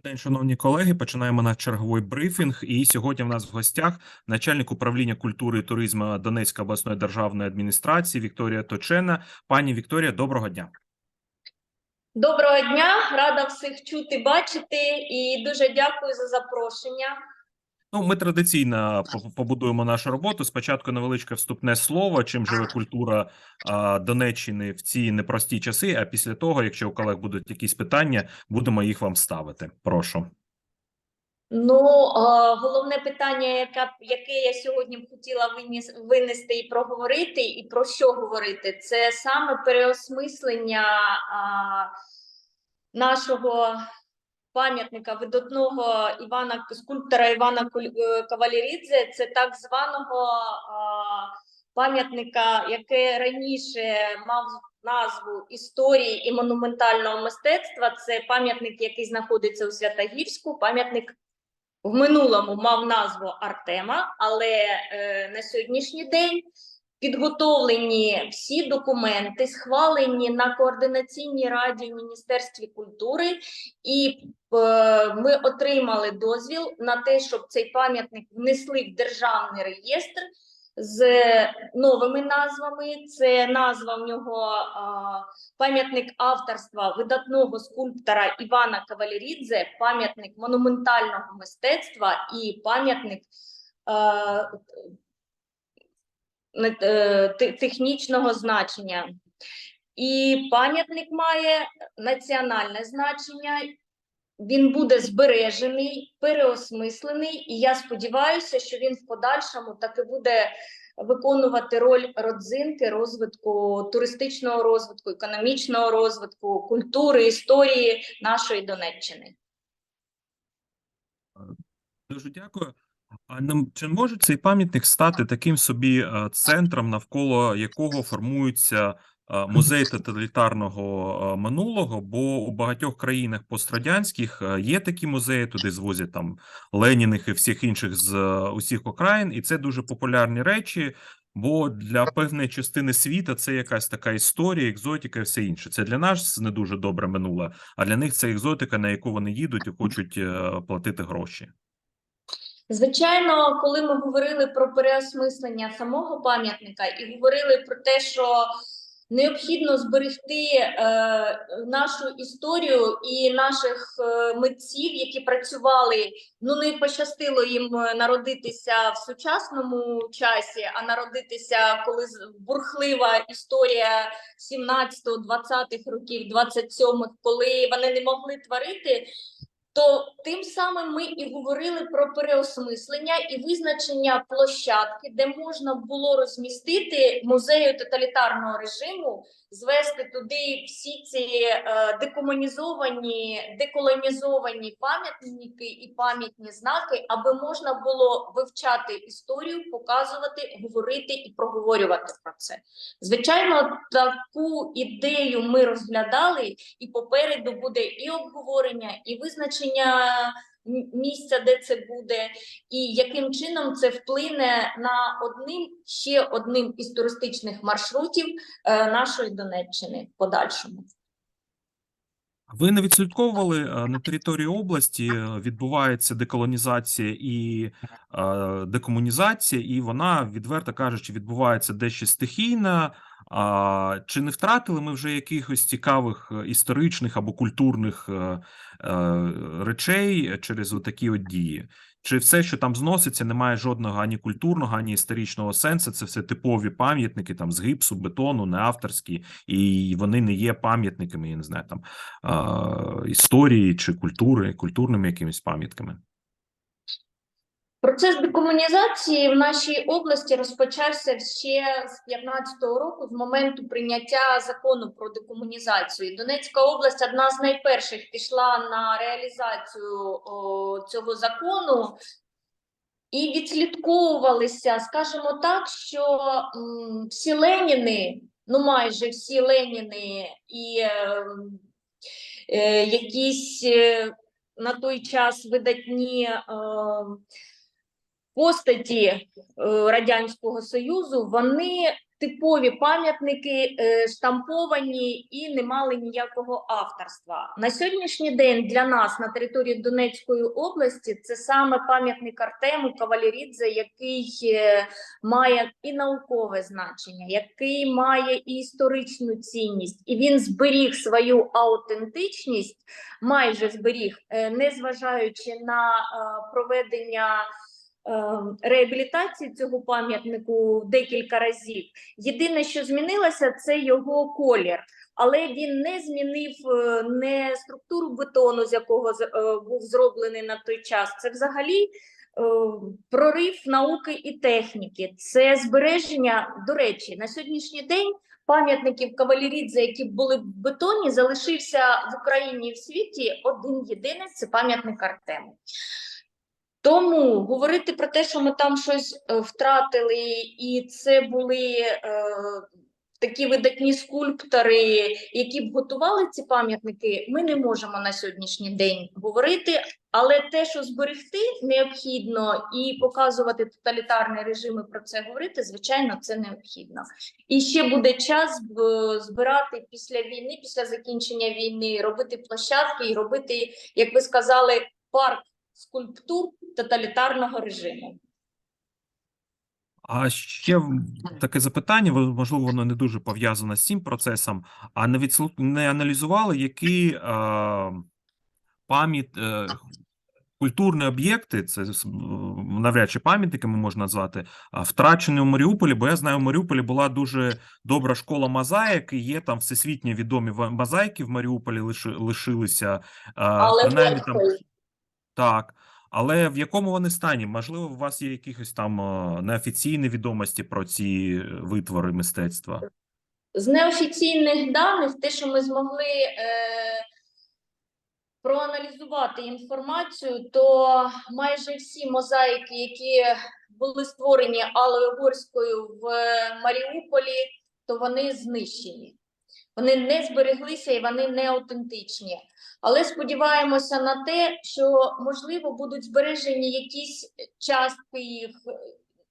Добрий день, шановні колеги. Починаємо наш черговий брифінг. І сьогодні в нас в гостях начальник управління культури і туризму Донецької обласної державної адміністрації Вікторія Точена. Пані Вікторія, доброго дня. Доброго дня, рада всіх чути, бачити і дуже дякую за запрошення. Ну, ми традиційно побудуємо нашу роботу. Спочатку невеличке вступне слово, чим живе культура а, Донеччини в ці непрості часи. А після того, якщо у колег будуть якісь питання, будемо їх вам ставити. Прошу. Ну, е, головне питання, яке, яке я сьогодні б хотіла виніс, винести і проговорити, і про що говорити, це саме переосмислення а, нашого пам'ятника видатного Івана скульптора Івана е, Кавалерідзе. Це так званого пам'ятника, яке раніше мав назву історії і монументального мистецтва. Це пам'ятник, який знаходиться у Святогірську, пам'ятник в минулому мав назву Артема, але е, на сьогоднішній день підготовлені всі документи, схвалені на координаційній раді в Міністерстві культури, і е, ми отримали дозвіл на те, щоб цей пам'ятник внесли в державний реєстр з новими назвами. Це назва в нього а, пам'ятник авторства видатного скульптора Івана Кавалерідзе, пам'ятник монументального мистецтва і пам'ятник е, е, технічного значення. І пам'ятник має національне значення. Він буде збережений, переосмислений, і я сподіваюся, що він в подальшому таки буде виконувати роль родзинки розвитку туристичного розвитку, економічного розвитку, культури, історії нашої Донеччини. Дуже дякую. А чи може цей пам'ятник стати таким собі е, центром, навколо якого формується е, музей тоталітарного е, минулого? Бо у багатьох країнах пострадянських є такі музеї, туди звозять там Леніних і всіх інших з усіх окраїн, і це дуже популярні речі. Бо для певної частини світа це якась така історія, екзотика і все інше. Це для нас не дуже добре минуле, а для них це екзотика, на яку вони їдуть і хочуть платити гроші. Звичайно, коли ми говорили про переосмислення самого пам'ятника і говорили про те, що необхідно зберегти е, нашу історію і наших е, митців, які працювали, ну не пощастило їм е, народитися в сучасному часі, а народитися, коли бурхлива історія 17-20-х років, 27-х, коли вони не могли творити. То тим самим ми і говорили про переосмислення і визначення площадки, де можна було розмістити музею тоталітарного режиму, звести туди всі ці е, декомунізовані, деколонізовані пам'ятники і пам'ятні знаки, аби можна було вивчати історію, показувати, говорити і проговорювати про це. Звичайно, таку ідею ми розглядали, і попереду буде і обговорення, і визначення м- місця, де це буде, і яким чином це вплине на одним ще одним із туристичних маршрутів е, нашої Донеччини в подальшому. Ви не відслідковували е, на території області е, відбувається деколонізація і декомунізація, і вона, відверто кажучи, відбувається дещо стихійно. А чи не втратили ми вже якихось цікавих історичних або культурних речей через такі от дії? Чи все, що там зноситься, не має жодного ані культурного, ані історичного сенсу? Це все типові пам'ятники там з гіпсу, бетону, не авторські, і вони не є пам'ятниками, я не знаю, там а, історії чи культури, культурними якимись пам'ятками. Процес декомунізації в нашій області розпочався ще з 15-го року, з моменту прийняття закону про декомунізацію. Донецька область одна з найперших пішла на реалізацію о, цього закону. І відслідковувалися, скажімо так, що всі Леніни, ну майже всі Леніни і е, е, якісь е, на той час видатні е, постаті е, Радянського Союзу, вони типові пам'ятники, е, штамповані і не мали ніякого авторства. На сьогоднішній день для нас на території Донецької області це саме пам'ятник Артему Кавалерідзе, який е, має і наукове значення, який має і історичну цінність, і він зберіг свою аутентичність, майже зберіг, незважаючи на проведення. Е, Реабілітації цього пам'ятнику декілька разів. Єдине, що змінилося, це його колір, але він не змінив е, не структуру бетону, з якого е, був зроблений на той час. Це взагалі прорив науки і техніки. Це збереження. До речі, на сьогоднішній день пам'ятників кавалерідзе, які були в бетоні, залишився в Україні і в світі один єдиний це пам'ятник Артему. Тому говорити про те, що ми там щось е, втратили, і це були е, такі видатні скульптори, які б готували ці пам'ятники, ми не можемо на сьогоднішній день говорити. Але те, що зберегти необхідно і показувати тоталітарні режими про це говорити, звичайно, це необхідно. І ще буде час збирати після війни, після закінчення війни, робити площадки і робити, як ви сказали, парк скульптур тоталітарного режиму. А ще таке запитання, можливо, воно не дуже пов'язане з цим процесом. А не відслу- не аналізували, які е, пам'ят, е, культурні об'єкти, це навряд чи пам'ятниками можна назвати, втрачені у Маріуполі, бо я знаю, у Маріуполі була дуже добра школа мозаїк, і є там всесвітньо відомі мозаїки в Маріуполі лиши, лишилися. е, Але принаймні там так. Але в якому вони стані? Можливо, у вас є якісь там е, неофіційні відомості про ці е, витвори мистецтва? з неофіційних даних, те, що ми змогли е, проаналізувати інформацію, то майже всі мозаїки, які були створені Аллою Горською в Маріуполі, то вони знищені. Вони не збереглися і вони не автентичні. Але сподіваємося на те, що можливо будуть збережені якісь частки їх,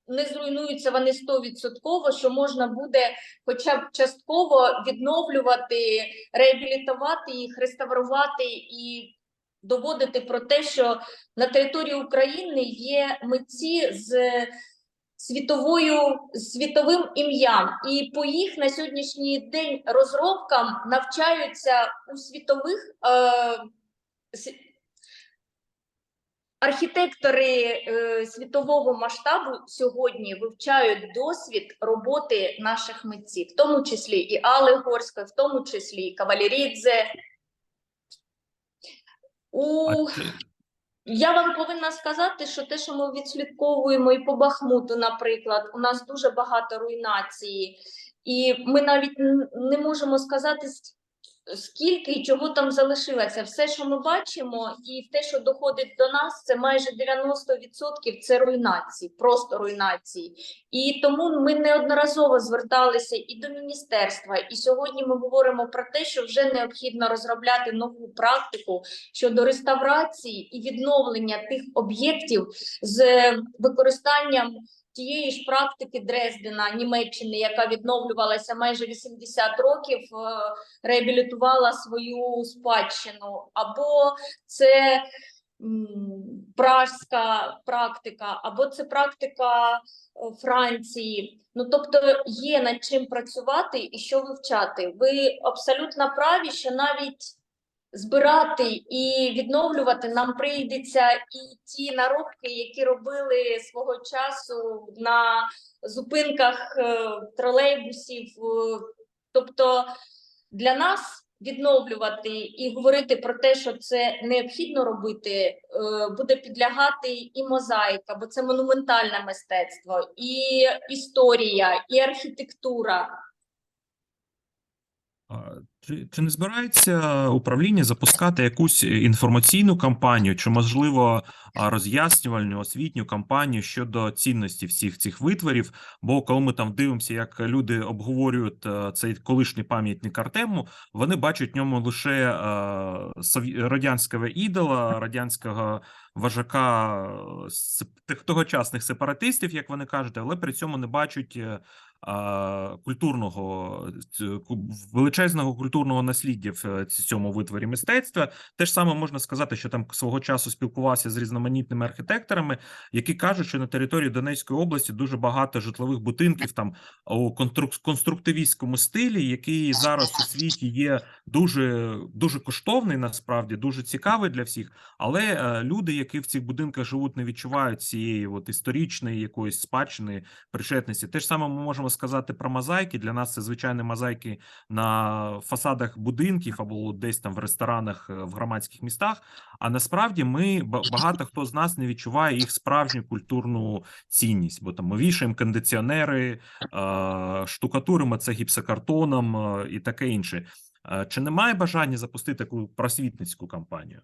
не зруйнуються вони стовідсотково, що можна буде хоча б частково відновлювати, реабілітувати їх, реставрувати і доводити про те, що на території України є митці з світовою світовим ім'ям, і по їх на сьогоднішній день розробкам навчаються у світових е, архітектори е, світового масштабу сьогодні вивчають досвід роботи наших митців, в тому числі і Алли Горської, в тому числі і Кавалерідзе. У А я вам повинна сказати, що те, що ми відслідковуємо і по Бахмуту, наприклад, у нас дуже багато руйнації, і ми навіть не можемо сказати, скільки і чого там залишилося. Все, що ми бачимо, і те, що доходить до нас, це майже 90% це руйнації, просто руйнації. І тому ми неодноразово зверталися і до міністерства, і сьогодні ми говоримо про те, що вже необхідно розробляти нову практику щодо реставрації і відновлення тих об'єктів з використанням тієї ж практики Дрездена, Німеччини, яка відновлювалася майже 80 років, е, реабілітувала свою спадщину, або це пражська практика, або це практика е, Франції. Ну тобто є над чим працювати і що вивчати. Ви абсолютно праві, що навіть збирати і відновлювати нам прийдеться і ті наробки, які робили свого часу на зупинках е, тролейбусів. е, Тобто для нас відновлювати і говорити про те, що це необхідно робити, е, буде підлягати і мозаїка, бо це монументальне мистецтво, і історія, і архітектура. Чи, чи не збирається управління запускати якусь інформаційну кампанію, чи можливо роз'яснювальну освітню кампанію щодо цінності всіх цих витворів? Бо коли ми там дивимося, як люди обговорюють е, цей колишній пам'ятник Артему, вони бачать в ньому лише е, радянського ідола, радянського вожака е, тогочасних сепаратистів, як вони кажуть, але при цьому не бачать. Е, культурного ц- величезного культурного насліддя в е, цьому витворі мистецтва. Те ж саме можна сказати, що там свого часу спілкувався з різноманітними архітекторами, які кажуть, що на території Донецької області дуже багато житлових будинків там у конструк- конструктивістському стилі, який зараз у світі є дуже дуже коштовний, насправді дуже цікавий для всіх. Але е, люди, які в цих будинках живуть, не відчувають цієї от історичної якоїсь спадщини, причетності. Те ж саме ми можемо сказати про мозаїки. Для нас це звичайні мозаїки на фасадах будинків або десь там в ресторанах е, в громадських містах. А насправді ми ба- багато хто з нас не відчуває їх справжню культурну цінність, бо там ми вішаємо кондиціонери, е, штукатуримо це гіпсокартоном е, і таке інше. Чи немає бажання запустити таку просвітницьку кампанію?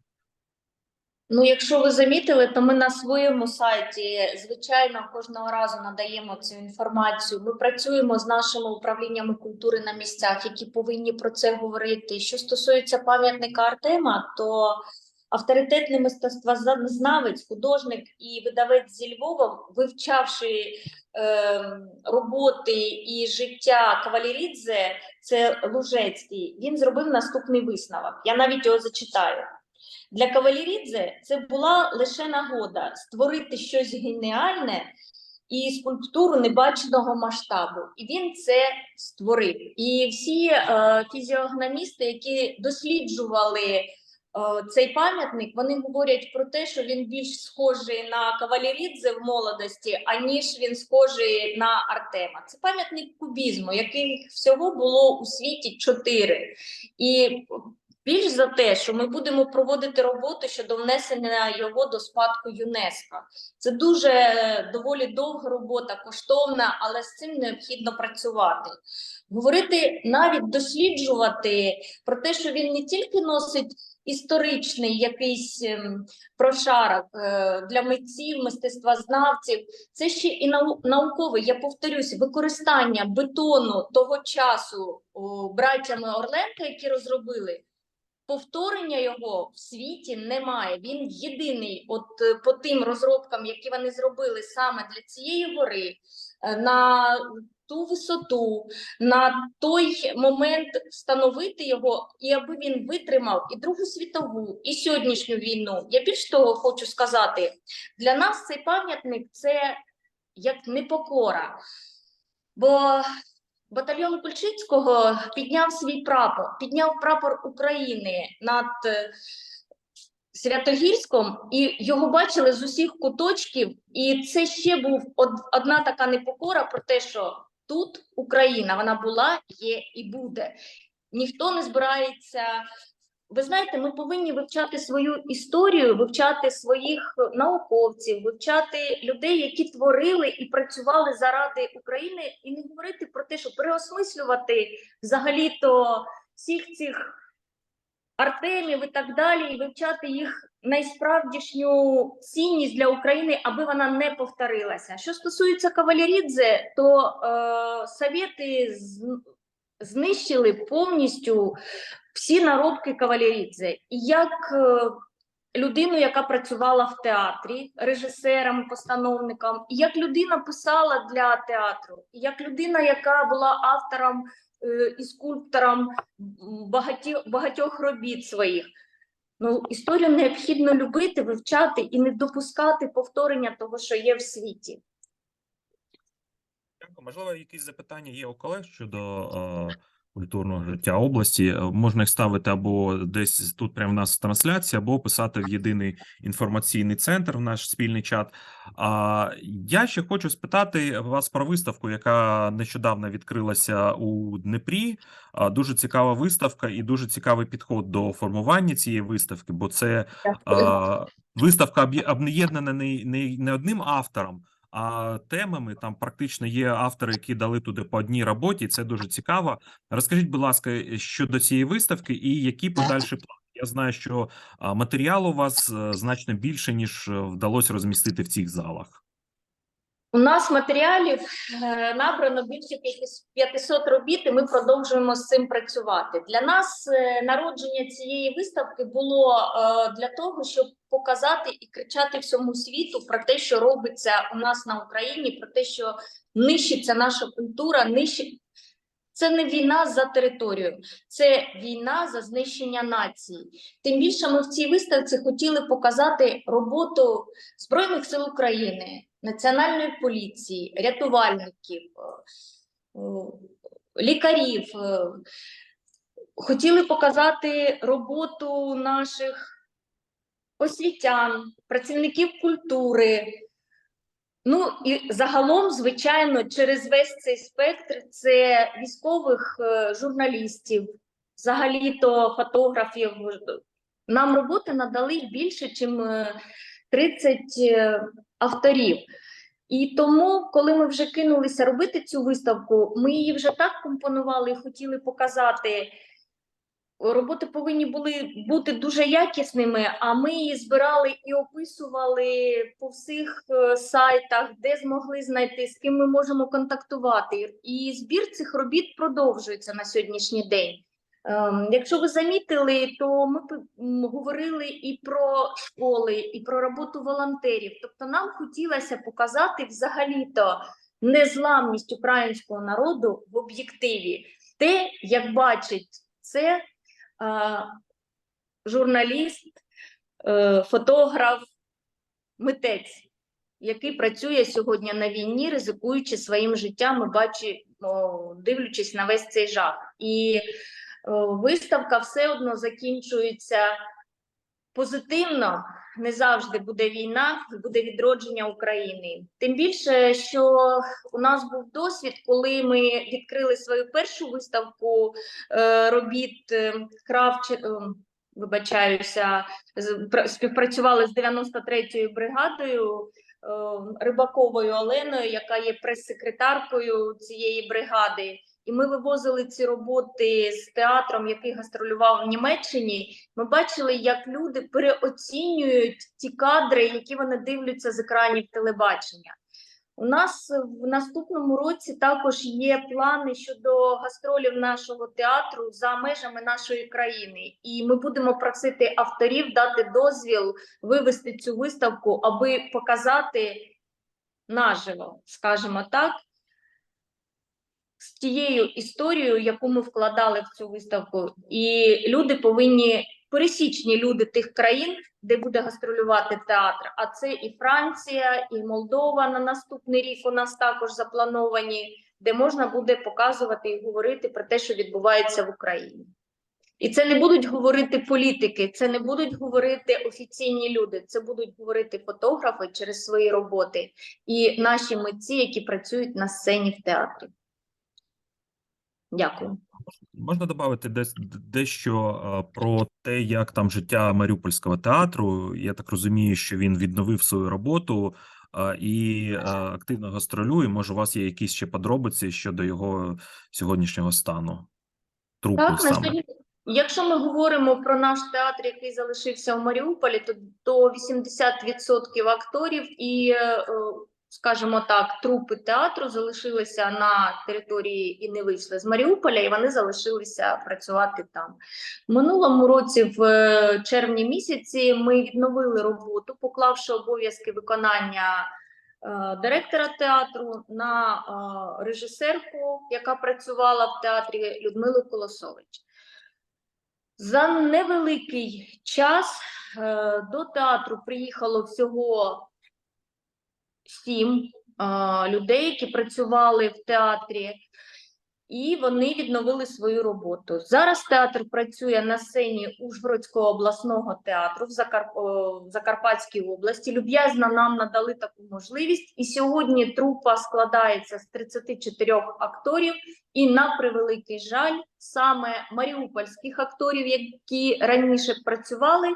Ну, якщо ви замітили, то ми на своєму сайті, звичайно, кожного разу надаємо цю інформацію. Ми працюємо з нашими управліннями культури на місцях, які повинні про це говорити. Що стосується пам'ятника Артема, то авторитетний мистецтвознавець, художник і видавець зі Львова, вивчавши е, роботи і життя Кавалерідзе, це Лужецький, він зробив наступний висновок. Я навіть його зачитаю. Для Кавалерідзе це була лише нагода створити щось геніальне і скульптуру небаченого масштабу. І він це створив. І всі е, фізіогномісти, які досліджували е, цей пам'ятник, вони говорять про те, що він більш схожий на Кавалерідзе в молодості, аніж він схожий на Артема. Це пам'ятник кубізму, яких всього було у світі чотири. І більш за те, що ми будемо проводити роботу щодо внесення його до спадку ЮНЕСКО. Це дуже доволі довга робота, коштовна, але з цим необхідно працювати. Говорити, навіть досліджувати про те, що він не тільки носить історичний якийсь ем, прошарок е, для митців, мистецтвознавців, це ще і нау- наукове, я повторюсь, використання бетону того часу братями Орленка, які розробили. Повторення його в світі немає. Він єдиний, от е, по тим розробкам, які вони зробили саме для цієї гори, е, на ту висоту, на той момент встановити його, і аби він витримав і Другу світову, і сьогоднішню війну. Я більш того хочу сказати, для нас цей пам'ятник це як непокора. Бо батальйон Кульчицького підняв свій прапор, підняв прапор України над е, Святогірськом, і його бачили з усіх куточків. І це ще був одна така непокора про те, що тут Україна, вона була, є і буде. Ніхто не збирається. Ви знаєте, ми повинні вивчати свою історію, вивчати своїх науковців, вивчати людей, які творили і працювали заради України, і не говорити про те, що переосмислювати взагалі-то всіх цих Артемів і так далі, і вивчати їх найсправдішню цінність для України, аби вона не повторилася. Що стосується Кавалерідзе, то е, совєти з- знищили повністю всі наробки Кавалерідзе. Як е, людину, яка працювала в театрі, режисером, постановником, як людина писала для театру, як людина, яка була автором е, і скульптором багатьох робіт своїх. Ну, історію необхідно любити, вивчати і не допускати повторення того, що є в світі. Можливо, якісь запитання є у колег щодо е, культурного життя області. Е, Можна їх ставити або десь тут прямо в нас в трансляції, або писати в єдиний інформаційний центр в наш спільний чат. А я ще хочу спитати вас про виставку, яка нещодавно відкрилася у Дніпрі. Дуже цікава виставка і дуже цікавий підход до формування цієї виставки, бо це а, виставка об'є- об'єднана не, не, не одним автором, а темами. Там практично є автори, які дали туди по одній роботі. Це дуже цікаво. Розкажіть, будь ласка, е, щодо цієї виставки і які подальші плани? Я знаю, що матеріал у вас е, значно більше, ніж е, вдалося розмістити в цих залах. У нас матеріалів е, набрано більше 500 робіт, і ми продовжуємо з цим працювати. Для нас е, народження цієї виставки було е, для того, щоб показати і кричати всьому світу про те, що робиться у нас на Україні, про те, що нищиться наша культура, нищить. Це не війна за територію, це війна за знищення нації. Тим більше ми в цій виставці хотіли показати роботу Збройних сил України, Національної поліції, рятувальників, е, е, лікарів. е. Хотіли показати роботу наших освітян, працівників культури. Ну і загалом, звичайно, через весь цей спектр це військових журналістів, взагалі-то фотографів. Нам роботи надали більше, ніж 30 е, авторів. І тому, коли ми вже кинулися робити цю виставку, ми її вже так компонували і хотіли показати. Роботи повинні були бути дуже якісними, а ми її збирали і описували по всіх е, сайтах, де змогли знайти, з ким ми можемо контактувати. І збір цих робіт продовжується на сьогоднішній день. Ем, Якщо ви замітили, то ми говорили і про школи, і про роботу волонтерів. Тобто, нам хотілося показати взагалі-то незламність українського народу в об'єктиві, те, як бачить це а, журналіст, е, фотограф, митець, який працює сьогодні на війні, ризикуючи своїм життям, і дивлячись на весь цей жах. І е, виставка все одно закінчується позитивно. Не завжди буде війна, буде відродження України. Тим більше, що у нас був досвід, коли ми відкрили свою першу виставку е, робіт е, Кравче, е, вибачаюся, співпрацювали з 93-ю бригадою е, Рибаковою Оленою, яка є прес-секретаркою цієї бригади. І ми вивозили ці роботи з театром, який гастролював в Німеччині. Ми бачили, як люди переоцінюють ті кадри, які вони дивляться з екранів телебачення. У нас в наступному році також є плани щодо гастролів нашого театру за межами нашої країни, і ми будемо просити авторів дати дозвіл вивести цю виставку, аби показати наживо, скажімо так, з тією історією, яку ми вкладали в цю виставку, і люди повинні пересічні люди тих країн, де буде гастролювати театр. А це і Франція, і Молдова на наступний рік у нас також заплановані, де можна буде показувати і говорити про те, що відбувається в Україні. І це не будуть говорити політики, це не будуть говорити офіційні люди, це будуть говорити фотографи через свої роботи і наші митці, які працюють на сцені в театрі. Дякую. Можна додати десь дещо е, про те, як там життя Маріупольського театру. Я так розумію, що він відновив свою роботу е, і е, активно гастролює. Може, у вас є якісь ще подробиці щодо його сьогоднішнього стану? Трупу Так, саме. якщо ми говоримо про наш театр, який залишився в Маріуполі, то до 80% акторів і, скажімо так, трупи театру залишилися на території і не вийшли з Маріуполя, і вони залишилися працювати там. Минулому році, в е, червні місяці, ми відновили роботу, поклавши обов'язки виконання е, директора театру на е, режисерку, яка працювала в театрі Людмилу Колосович. За невеликий час до театру приїхало всього сім людей, які працювали в театрі, і вони відновили свою роботу. Зараз театр працює на сцені Ужгородського обласного театру в, Закар... в Закарпатській області. Люб'язно нам надали таку можливість, і сьогодні трупа складається з 34 акторів. І на превеликий жаль, саме маріупольських акторів, які раніше працювали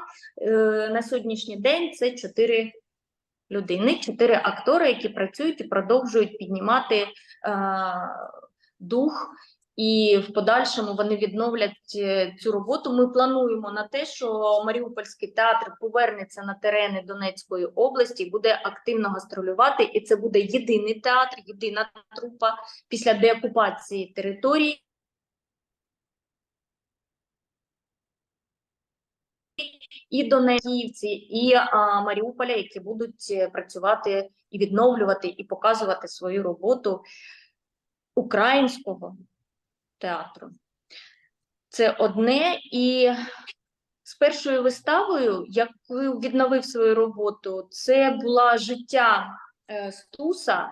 е, на сьогоднішній день, це чотири людини, чотири актори, які працюють і продовжують піднімати е, дух, і в подальшому вони відновлять е, цю роботу. Ми плануємо на те, що Маріупольський театр повернеться на терени Донецької області, буде активно гастролювати, і це буде єдиний театр, єдина трупа після деокупації території. І Донецьківці, і а, Маріуполя, які будуть е, працювати і відновлювати, і показувати свою роботу українського театру. Це одне. І з першою виставою, яку відновив свою роботу, це була життя е, Стуса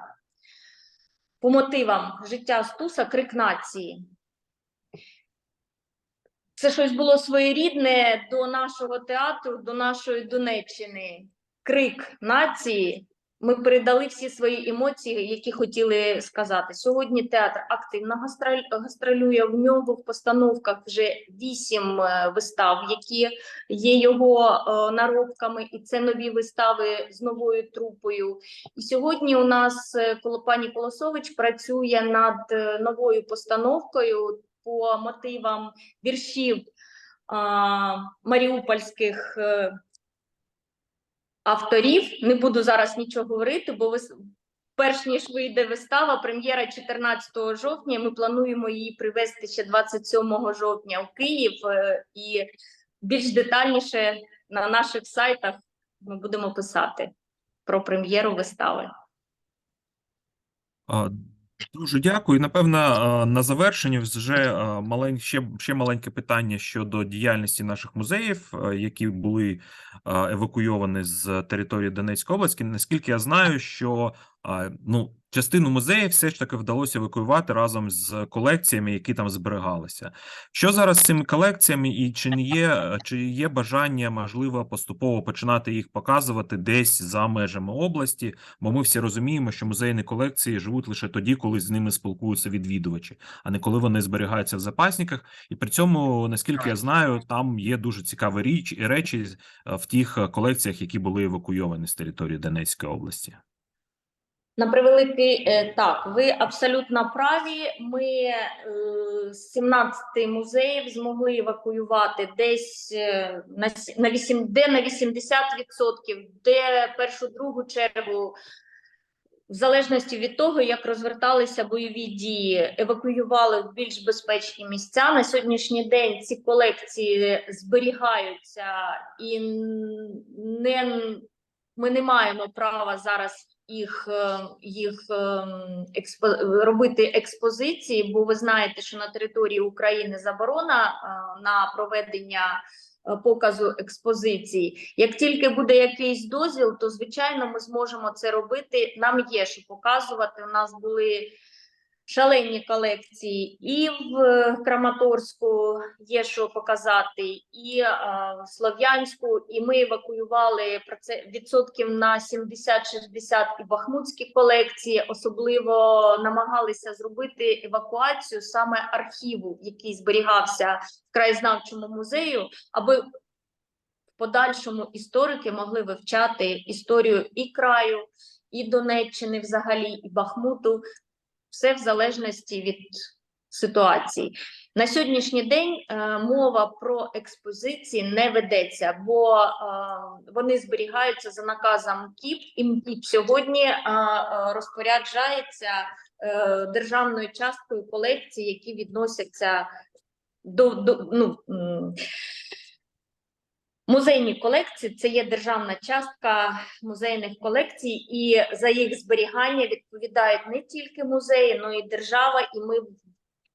по мотивам життя Стуса Крик нації. Це щось було своєрідне до нашого театру, до нашої Донеччини. Крик нації. Ми передали всі свої емоції, які хотіли сказати. Сьогодні театр активно гастролює. В нього в постановках вже вісім е, вистав, які є його е, наробками, і це нові вистави з новою трупою. І сьогодні у нас е, коло пані Колосович працює над новою постановкою по мотивам віршів а, маріупольських е, авторів. Не буду зараз нічого говорити, бо вис- перш ніж вийде вистава, прем'єра 14 жовтня. Ми плануємо її привезти ще 27 жовтня в Київ. е, І більш детальніше на наших сайтах ми будемо писати про прем'єру вистави. Дуже дякую. Напевно, на завершення вже малень... ще, ще маленьке питання щодо діяльності наших музеїв, які були евакуйовані з території Донецької області. Наскільки я знаю, що ну, частину музеїв все ж таки вдалося евакуювати разом з колекціями, які там зберігалися. Що зараз з цими колекціями, і чи не є, чи є бажання, можливо, поступово починати їх показувати десь за межами області? Бо ми всі розуміємо, що музейні колекції живуть лише тоді, коли з ними спілкуються відвідувачі, а не коли вони зберігаються в запасниках. І при цьому, наскільки я знаю, там є дуже цікаві річ і речі е, в тих е, колекціях, які були евакуйовані з території Донецької області. На превеликий е, так, ви абсолютно праві. Ми з 17 музеїв змогли евакуювати десь е, на на 8, де на 80%, де першу другу чергу. В залежності від того, як розверталися бойові дії, евакуювали в більш безпечні місця. На сьогоднішній день ці колекції зберігаються, і не, ми не маємо права зараз їх, е, їх ем, експо, робити експозиції, бо ви знаєте, що на території України заборона е, на проведення е, показу експозицій. Як тільки буде якийсь дозвіл, то звичайно ми зможемо це робити. Нам є що показувати. У нас були шалені колекції, і в Краматорську є що показати, і е, в Слов'янську. І ми евакуювали відсотків на 70-60 і бахмутські колекції. Особливо намагалися зробити евакуацію саме архіву, який зберігався в краєзнавчому музею, аби в подальшому історики могли вивчати історію і краю, і Донеччини взагалі, і Бахмуту все в залежності від ситуації. На сьогоднішній день е, мова про експозиції не ведеться, бо е, вони зберігаються за наказом КІП, і МКІП сьогодні е, розпоряджається державною часткою колекцій, які відносяться до, до ну, Музейні колекції це є державна частка музейних колекцій, і за їх зберігання відповідають не тільки музеї, але й держава, і ми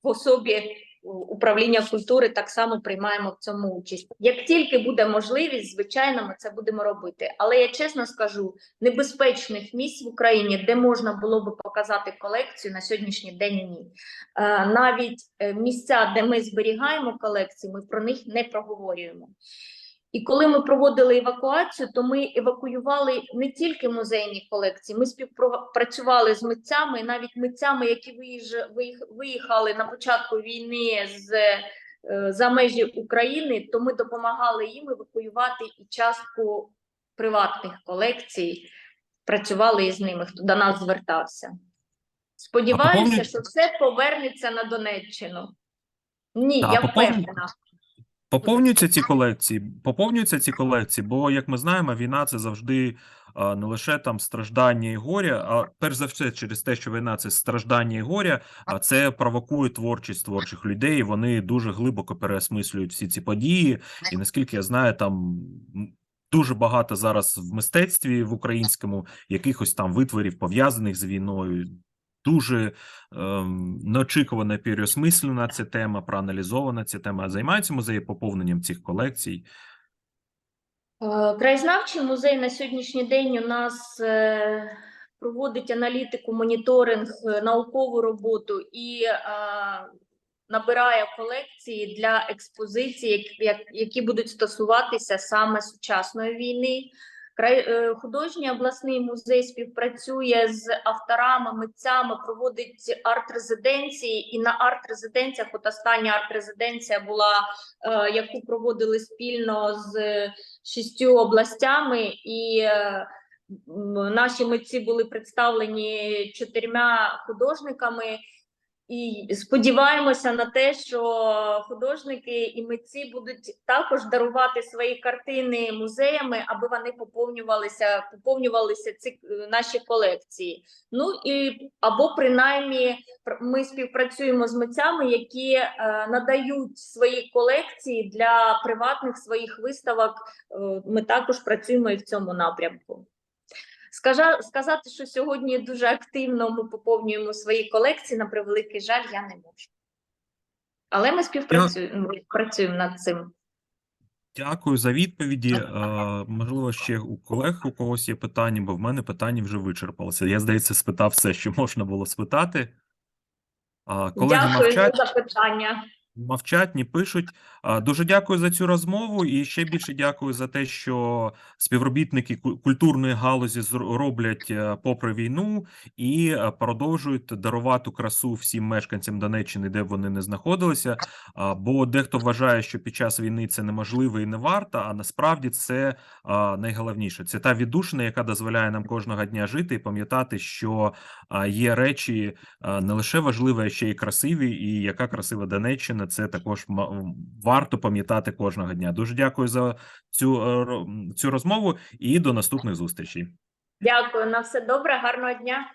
в особі управління культури так само приймаємо в цьому участь. Як тільки буде можливість, звичайно, ми це будемо робити. Але я чесно скажу, небезпечних місць в Україні, де можна було би показати колекцію, на сьогоднішній день ні. Е, Навіть е, місця, де ми зберігаємо колекції, ми про них не проговорюємо. І коли ми проводили евакуацію, то ми евакуювали не тільки музейні колекції, ми співпрацювали з митцями, і навіть митцями, які виїхали на початку війни з е, за межі України, то ми допомагали їм евакуювати і частку приватних колекцій працювали із ними, хто до нас звертався. Сподіваюся, що все повернеться на Донеччину. Ні, Та, я впевнена. Поповнюються ці колекції, поповнюються ці колекції, бо як ми знаємо, війна це завжди не лише там страждання і горя, а перш за все через те, що війна це страждання і горя, а це провокує творчість творчих людей. Вони дуже глибоко переосмислюють всі ці події. І наскільки я знаю, там дуже багато зараз в мистецтві в українському якихось там витворів пов'язаних з війною. Дуже ем, неочікувано переосмислена ця тема, проаналізована ця тема. Займається музей поповненням цих колекцій. Е, Краєзнавчий музей на сьогоднішній день у нас е, проводить аналітику, моніторинг, е, наукову роботу і набирає колекції для експозицій, як- як- які будуть стосуватися саме сучасної війни. Е, художній обласний музей співпрацює з авторами, митцями, проводить арт-резиденції. І на арт-резиденціях, от остання арт-резиденція була, е, яку проводили спільно з шістю областями, і е, наші митці були представлені чотирма художниками. І сподіваємося на те, що художники і митці будуть також дарувати свої картини музеями, аби вони поповнювалися, поповнювалися ці е, наші колекції. Ну і або принаймні пр- ми співпрацюємо з митцями, які е, надають свої колекції для приватних своїх виставок. Е, Ми також працюємо і в цьому напрямку. Скажа, сказати, що сьогодні дуже активно ми поповнюємо свої колекції, на превеликий жаль, я не можу. Але ми співпрацюємо ми працюємо над цим. Дякую за відповіді. Е, можливо, ще у колег у когось є питання, бо в мене питання вже вичерпалося. Я, здається, спитав все, що можна було спитати. Колеги Дякую мовчать. за запитання. Мовчать, не пишуть. Дуже дякую за цю розмову, і ще більше дякую за те, що співробітники ку- культурної галузі роблять е, попри війну і е, продовжують дарувати красу всім мешканцям Донеччини, де б вони не знаходилися. Бо дехто вважає, що під час війни це неможливо і не варто, а насправді це найголовніше. Це та віддушина, яка дозволяє нам кожного дня жити і пам'ятати, що є речі не лише важливі, а ще й красиві, і яка красива Донеччина, це також варто пам'ятати кожного дня. Дуже дякую за цю, е, цю розмову і до наступних зустрічей. Дякую на все добре, гарного дня.